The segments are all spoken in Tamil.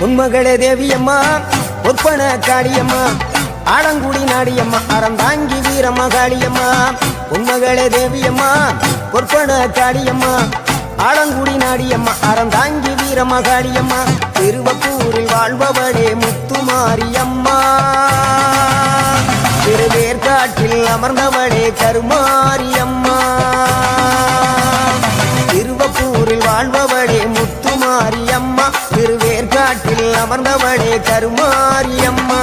உன்மகளே தேவியம்மா ஒப்பன காளியம்மா ஆலங்குடி நாடியம்மா அறந்தாங்கி வீரம்மா காளியம்மா உன்மகளே தேவியம்மா ஒப்பன காளியம்மா ஆலங்குடி நாடியம்மா அறந்தாங்கி வீரம்மா காளியம்மா திருவப்பூரில் வாழ்பவளே முத்துமாரியம்மா. திருவேற்காட்டில் அமர்ந்தவளே கருமாரியம்மா. திருவேற்காட்டில் அமர்ந்தவளே கருமாரியம்மா.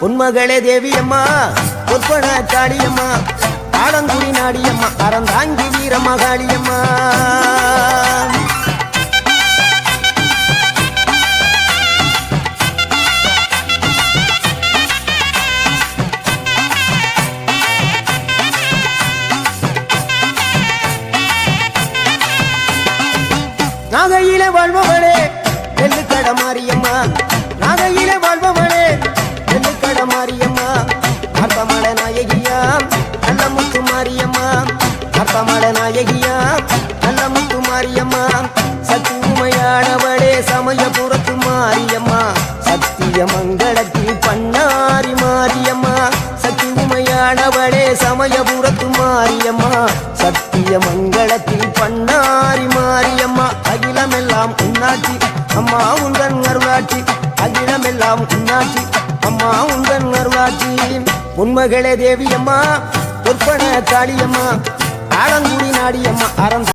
உன்மகளே தேவியம்மா பொற்பன காளியம்மா ஆலங்குடி நாடியம்மா அறந்தாங்கி வீரம்மா காளியம்மா நாகையில வாழ்பவளே அர்த்தமட நாயகியா நல்ல மாரியம்மா சக்தி சமயபுரத்து மாரியம்மா. சத்திய மங்களத்தில் பண்ணாரி மாரியம்மா. சக்தி சமயபுரத்து மாரியம்மா. சத்திய மங்களத்தில் பண்ணாரி மாரியம்மா. அகிலமெல்லாம் உன்னாட்சி அம்மா உந்தன் அருளாட்சி. அகிலமெல்லாம் உன்னாட்சி அம்மா உந்தன் அருளாட்சி. உண்மகளே தேவியம்மா பொற்பன காளியம்மா ஆலங்குடி நாடியம்மா அறம்